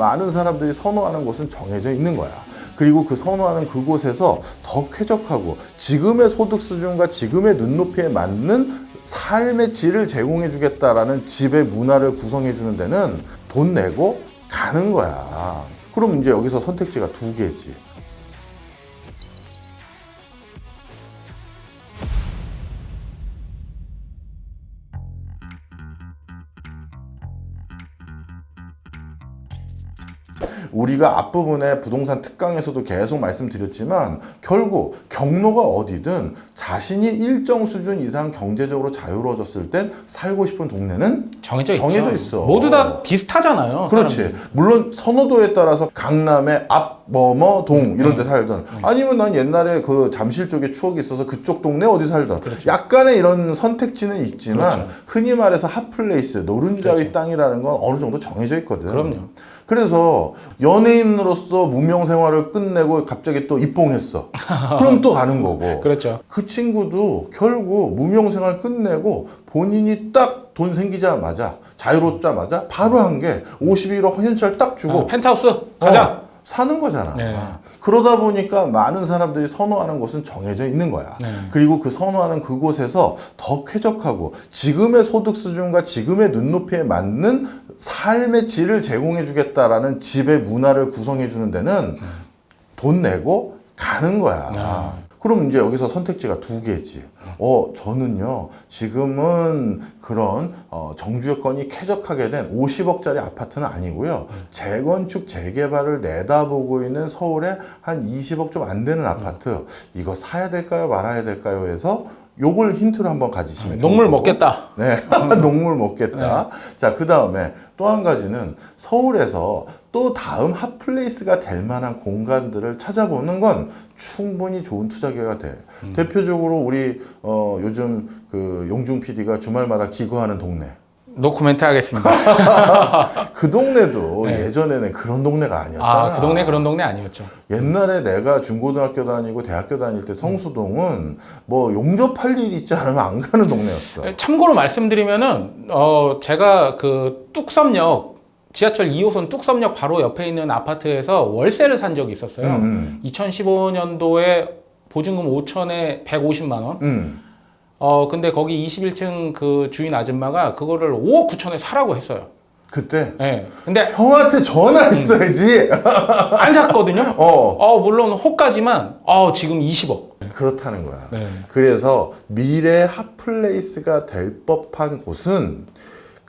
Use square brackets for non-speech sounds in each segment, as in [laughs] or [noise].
많은 사람들이 선호하는 곳은 정해져 있는 거야. 그리고 그 선호하는 그곳에서 더 쾌적하고 지금의 소득 수준과 지금의 눈높이에 맞는 삶의 질을 제공해 주겠다라는 집의 문화를 구성해 주는 데는 돈 내고 가는 거야. 그럼 이제 여기서 선택지가 두 개지. 우리가 앞부분에 부동산 특강에서도 계속 말씀드렸지만 결국 경로가 어디든 자신이 일정 수준 이상 경제적으로 자유로워졌을 땐 살고 싶은 동네는 정해져. 정해져 있어. 모두 다 비슷하잖아요. 그렇지. 사람들이. 물론 선호도에 따라서 강남의 앞 뭐뭐 동 이런 데 살던 아니면 난 옛날에 그 잠실 쪽에 추억이 있어서 그쪽 동네 어디 살던 약간의 이런 선택지는 있지만 그렇죠. 흔히 말해서 핫플레이스 노른자위 그렇죠. 땅이라는 건 어느 정도 정해져 있거든. 그럼요. 그래서 연예인으로서 무명 생활을 끝내고 갑자기 또 입봉했어. 그럼 또 가는 거고. [laughs] 그렇죠. 그 친구도 결국 무명 생활 끝내고 본인이 딱 돈 생기자마자 자유롭자마자 바로 한 게 51억 현찰 딱 주고 어, 펜트하우스 가자. 어, 사는 거잖아. 네. 그러다 보니까 많은 사람들이 선호하는 곳은 정해져 있는 거야. 네. 그리고 그 선호하는 그곳에서 더 쾌적하고 지금의 소득 수준과 지금의 눈높이에 맞는 삶의 질을 제공해 주겠다라는 집의 문화를 구성해 주는 데는 돈 내고 가는 거야. 아. 그럼 이제 여기서 선택지가 두 개지. 어, 저는요, 지금은 그런, 어, 정주 여건이 쾌적하게 된 50억짜리 아파트는 아니고요. 재건축, 재개발을 내다보고 있는 서울에 한 20억 좀 안 되는 아파트. 이거 사야 될까요, 말아야 될까요? 해서 요걸 힌트로 한번 가지시면 좋을 거고. 먹겠다. 네, [laughs] 녹물 먹겠다. 자, 그 다음에 또 한 가지는 서울에서 또 다음 핫플레이스가 될 만한 공간들을 찾아보는 건 충분히 좋은 투자 기회가 돼. 대표적으로 우리 어, 요즘 그 용중 PD가 주말마다 기거하는 동네. 노코멘트 하겠습니다. [laughs] 그 동네도 [laughs] 네. 예전에는 그런 동네가 아니었잖아. 아, 그 동네 그런 동네 아니었죠. 옛날에 내가 중고등학교 다니고 대학교 다닐 때 성수동은 뭐 용접할 일 있지 않으면 안 가는 동네였어. 참고로 말씀드리면은 어 제가 그 뚝섬역 지하철 2호선 뚝섬역 바로 옆에 있는 아파트에서 월세를 산 적이 있었어요. 음, 2015년도에 보증금 5천에 150만 원. 음. 어 근데 거기 21층 그 주인 아줌마가 그거를 5억 9천에 사라고 했어요. 그때 예. 근데 형한테 전화했어야지. [laughs] 안 샀거든요. 어. 어 물론 호가지만 어 지금 20억. 그렇다는 거야. 네. 그래서 미래 핫플레이스가 될 법한 곳은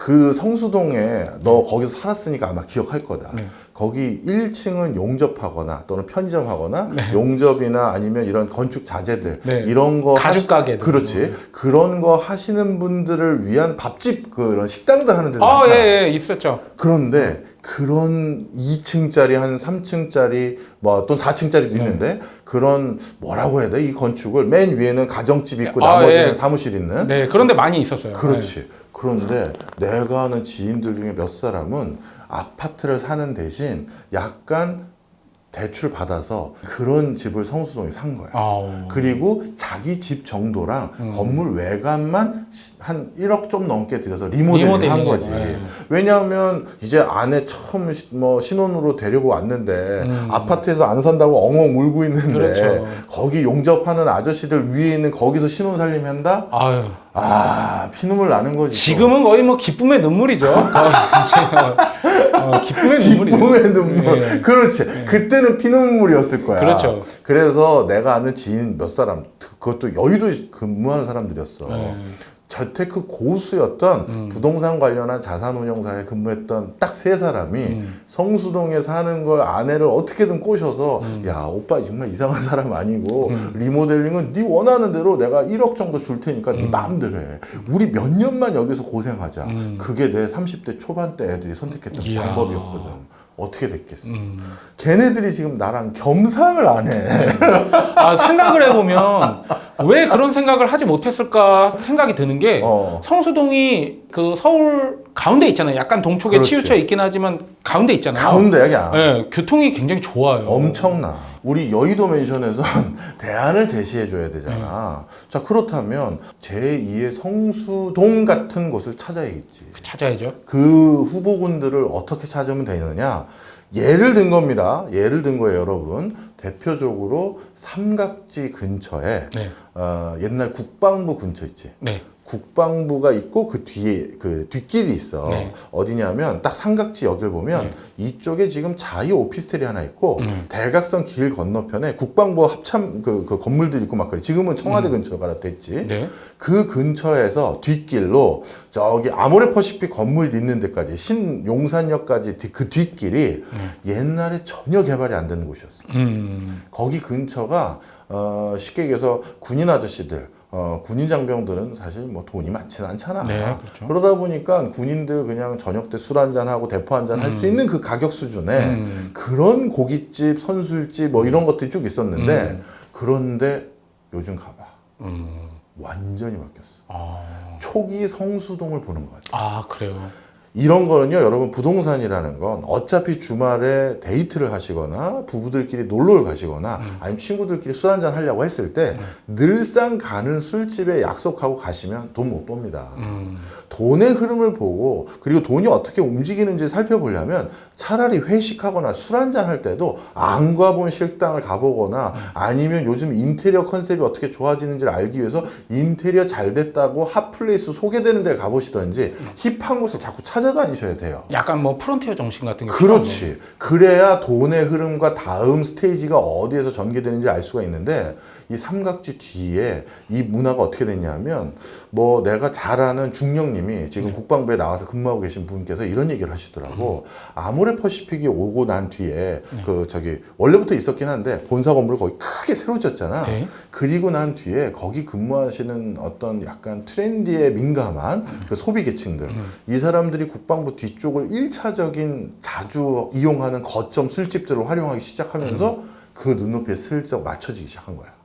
그 성수동에 너 거기서 살았으니까 아마 기억할 거다. 네. 거기 1층은 용접하거나 또는 편의점하거나 용접이나 아니면 이런 건축 자재들 네. 이런 거 가죽 가게들. 그렇지. 그런 거 하시는 분들을 위한 밥집 그런 식당들 하는 데도 아, 많잖아. 예, 예, 있었죠. 그런데 그런 2층짜리 한 3층짜리 뭐또 4층짜리도 있는데 그런 뭐라고 해야 돼? 이 건축을 맨 위에는 가정집 있고 아, 나머지는 예. 사무실 있는 네, 그런데 많이 있었어요. 그렇지. 그런데 내가 아는 지인들 중에 몇 사람은 아파트를 사는 대신 약간 대출 받아서 그런 집을 성수동에 산 거야. 네. 아우. 그리고 자기 집 정도랑 음. 건물 외관만 시- 한 1억 좀 넘게 들여서 리모델링 한. 거지. 예. 왜냐하면 이제 아내 처음 시- 뭐 신혼으로 데리고 왔는데 음. 아파트에서 안 산다고 엉엉 울고 있는데 그렇죠. 거기 용접하는 아저씨들 위에 있는 거기서 신혼 살림 한다? 아유. 아 피눈물 나는 거지. 또. 지금은 거의 뭐 기쁨의 눈물이죠. [laughs] 어, 기쁨의 눈물이죠. 기쁨의 눈물. 예. 그렇지. 그때는 피눈물이었을 거야. 그렇죠. 그래서 내가 아는 지인 몇 사람, 그것도 여의도 근무하는 사람들이었어. 네. 재테크 고수였던 음. 부동산 관련한 자산운용사에 근무했던 딱 세 사람이 음. 성수동에 사는 걸 아내를 어떻게든 꼬셔서 음. 야 오빠 정말 이상한 사람 아니고 리모델링은 네 원하는 대로 내가 1억 정도 줄 테니까 네 마음대로 해 우리 몇 년만 여기서 고생하자 음. 그게 내 30대 초반 때 애들이 선택했던 이야. 방법이었거든 어떻게 됐겠어 음. 걔네들이 지금 나랑 겸상을 안 해 아, 생각을 해보면 왜 그런 생각을 하지 못했을까 생각이 드는 게 어. 성수동이 그 서울 가운데 있잖아요. 약간 동쪽에 그렇지. 치우쳐 있긴 하지만 가운데 있잖아요. 가운데야 그냥 네, 교통이 굉장히 좋아요. 엄청나. 우리 여의도 맨션에선 [laughs] 대안을 제시해 줘야 되잖아. 자, 그렇다면 제2의 성수동 같은 곳을 찾아야겠지. 찾아야죠. 그 후보군들을 어떻게 찾으면 되느냐? 예를 든 겁니다. 예를 든 거예요, 여러분. 대표적으로 삼각지 근처에 네. 어, 옛날 국방부 근처 있지. 네. 국방부가 있고 그 뒤에 그 뒷길이 있어. 네. 어디냐면 딱 삼각지 여기를 보면 네. 이쪽에 지금 자유 오피스텔이 하나 있고 음. 대각선 길 건너편에 국방부 합참 그, 그 건물들이 있고 막 그래. 지금은 청와대 음. 근처가 됐지. 네. 그 근처에서 뒷길로 저기 아모레퍼시픽 건물 있는 데까지 신용산역까지 뒤- 그 뒷길이 옛날에 전혀 개발이 안 되는 곳이었어. 음. 거기 근처가 어, 쉽게 얘기해서 군인 아저씨들 어, 군인 장병들은 사실 뭐 돈이 많지는 않잖아. 네, 그렇죠. 그러다 보니까 군인들 그냥 저녁 때 술 한잔 하고 대포 한잔 할수 있는 그 가격 수준의 음. 그런 고깃집, 선술집 뭐 이런 것들이 쭉 있었는데 음. 그런데 요즘 가봐 음. 완전히 바뀌었어. 아. 초기 성수동을 보는 것 같아. 아, 그래요. 이런 거는요, 여러분, 부동산이라는 건 어차피 주말에 데이트를 하시거나 부부들끼리 놀러를 가시거나 아니면 친구들끼리 술 한잔 하려고 했을 때 늘상 가는 술집에 약속하고 가시면 돈 못 법니다. 음. 돈의 흐름을 보고 그리고 돈이 어떻게 움직이는지 살펴보려면 차라리 회식하거나 술 한잔 할 때도 안 가본 식당을 가보거나 아니면 요즘 인테리어 컨셉이 어떻게 좋아지는지를 알기 위해서 인테리어 잘 됐다고 핫플레이스 소개되는 데를 가보시던지 힙한 곳을 자꾸 찾아 다니셔야 돼요. 약간 뭐 프론티어 정신 같은 게 그렇지. 그래야 돈의 흐름과 다음 스테이지가 어디에서 전개되는지 알 수가 있는데 이 삼각지 뒤에 이 문화가 어떻게 됐냐면 뭐 내가 잘 아는 중령님이 지금 국방부에 나와서 근무하고 계신 분께서 이런 얘기를 하시더라고. 아모레 퍼시픽이 오고 난 뒤에 그 저기 원래부터 있었긴 한데 본사 건물을 거의 크게 새로 지었잖아. 네. 그리고 난 뒤에 거기 근무하시는 어떤 약간 트렌디에 민감한 그 소비 계층들 이 사람들이 국방부 뒤쪽을 1차적인 자주 이용하는 거점 술집들을 활용하기 시작하면서 그 눈높이에 슬쩍 맞춰지기 시작한 거야.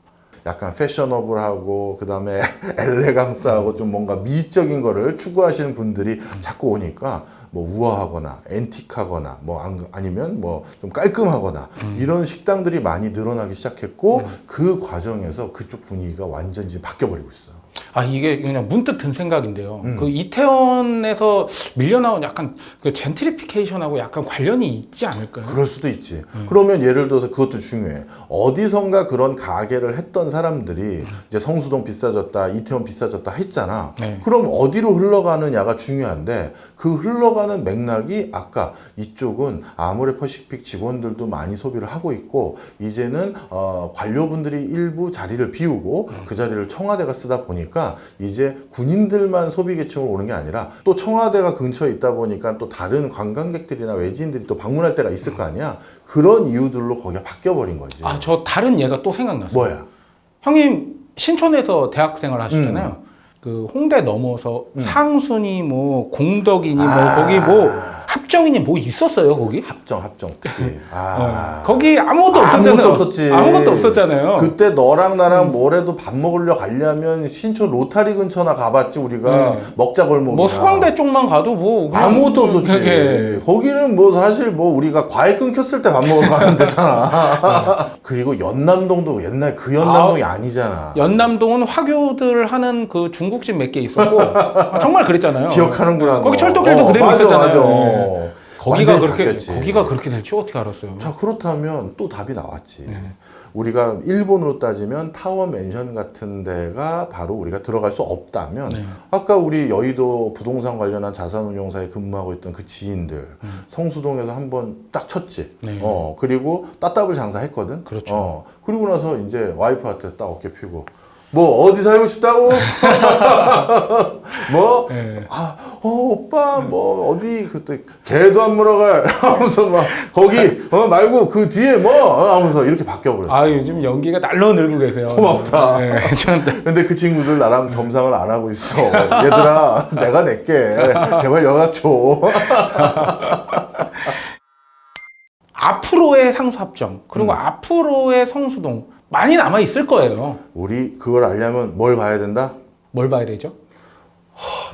약간 패셔너블하고 그다음에 [laughs] 엘레강스하고 좀 뭔가 미적인 거를 추구하시는 분들이 자꾸 오니까 뭐 우아하거나 앤틱하거나 뭐 안- 아니면 뭐 좀 깔끔하거나 이런 식당들이 많이 늘어나기 시작했고 그 과정에서 그쪽 분위기가 완전히 바뀌어 버리고 있어. 아 이게 그냥 문득 든 생각인데요. 음. 그 이태원에서 밀려나온 약간 그 젠트리피케이션하고 약간 관련이 있지 않을까요? 그럴 수도 있지. 그러면 예를 들어서 그것도 중요해. 어디선가 그런 가게를 했던 사람들이 이제 성수동 비싸졌다, 이태원 비싸졌다 했잖아. 네. 그럼 어디로 흘러가느냐가 중요한데 그 흘러가는 맥락이 아까 이쪽은 아모레 퍼시픽 직원들도 많이 소비를 하고 있고 이제는 어, 관료분들이 일부 자리를 비우고 그 자리를 청와대가 쓰다 보니까 이제 군인들만 소비 계층으로 오는 게 아니라 또 청와대가 근처에 있다 보니까 또 다른 관광객들이나 외지인들이 또 방문할 때가 있을 거 아니야. 그런 이유들로 거기가 바뀌어 버린 거지. 아 저 다른 예가 또 생각났어요. 뭐야? 형님 신촌에서 대학생을 하셨잖아요. 음. 그 홍대 넘어서 상순이 뭐 공덕이니 뭐 거기 뭐 합정이니 뭐 있었어요 거기? 합정 합정 특히. [laughs] 아. 어, 거기 아무것도 없었잖아요. 아무것도 없었지. 아무것도 없었잖아요. 그때 너랑 나랑 뭐래도 밥 먹으려 가려면 신촌 로타리 근처나 가봤지 우리가 네. 먹자 골목. 뭐 서강대 쪽만 가도 뭐 그냥 아무것도 없었지. 예. 거기는 뭐 사실 뭐 우리가 과일 끊겼을 때 밥 먹으러 가는 [laughs] 데잖아. 그리고 연남동도 옛날 그 연남동이 아... 니잖아 연남동은 화교들 하는 그 중국집 몇 개 있었고 아, [laughs] 정말 그랬잖아요. 기억하는구나. 거기 너. 철도길도 그대로 맞아, 있었잖아요. 맞아. 예. 거기가 그렇게 바뀌었지. 거기가 그렇게 될줄 어떻게 알았어요? 자 그렇다면 또 답이 나왔지. 네. 우리가 일본으로 따지면 타워 맨션 같은 데가 바로 우리가 들어갈 수 없다면 네. 아까 우리 여의도 부동산 관련한 자산운용사에 근무하고 있던 그 지인들 성수동에서 한번 딱 쳤지. 음. 네. 어 그리고 따따블 장사했거든. 그렇죠. 어 그리고 나서 이제 와이프한테 딱 어깨 피고 뭐 어디 살고 싶다고? [laughs] 뭐 네. 아, 어, 오빠, 뭐, 어디, 그때, 개도 안 물어갈. [laughs] 하면서 막, 거기, 어, 말고 그 뒤에 뭐, 어, 하면서 이렇게 바뀌어 버렸어. 아 요즘 연기가 날로 늘고 계세요. 고맙다. 네, [laughs] 근데 그 친구들 나랑 겸상을 안 하고 있어. 얘들아, 내가 낼게. 제발 연락 줘. 앞으로의 상수합정 그리고 음. 앞으로의 성수동 많이 남아 있을 거예요. 우리 그걸 알려면 뭘 봐야 된다? 뭘 봐야 되죠?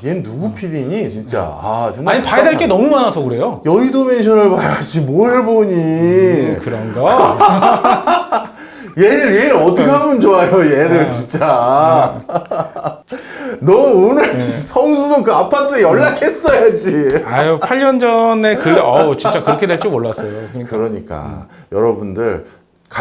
얜 누구 PD니, 진짜. 아, 정말. 아니 봐야 될 게 너무 많아서 그래요. 여의도 맨션을 봐야지, 뭘 보니. 음, 그런 거. [laughs] 얘를, 얘를 어떻게 하면 좋아요, 얘를, 진짜. [laughs] 너 오늘 성수동 그 아파트에 연락했어야지. 아유 8년 전에 그 어우 진짜 그렇게 될 줄 몰랐어요. 그러니까 그러니까 여러분들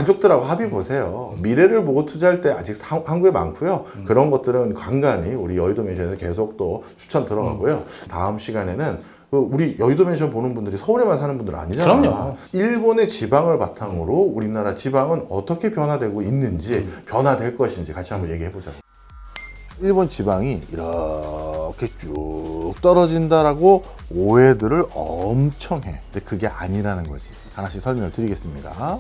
가족들하고 합의 보세요. 미래를 보고 투자할 때 아직 상- 한국에 많고요. 그런 것들은 간간히 우리 여의도 맨션에서 계속 또 추천 들어가고요. 다음 시간에는 그 우리 여의도 맨션 보는 분들이 서울에만 사는 분들 아니잖아요. 그럼요. 일본의 지방을 바탕으로 우리나라 지방은 어떻게 변화되고 있는지 변화될 것인지 같이 한번 얘기해 보자고. 일본 지방이 이렇게 쭉 떨어진다라고 오해들을 엄청 해. 근데 그게 아니라는 거지. 하나씩 설명을 드리겠습니다.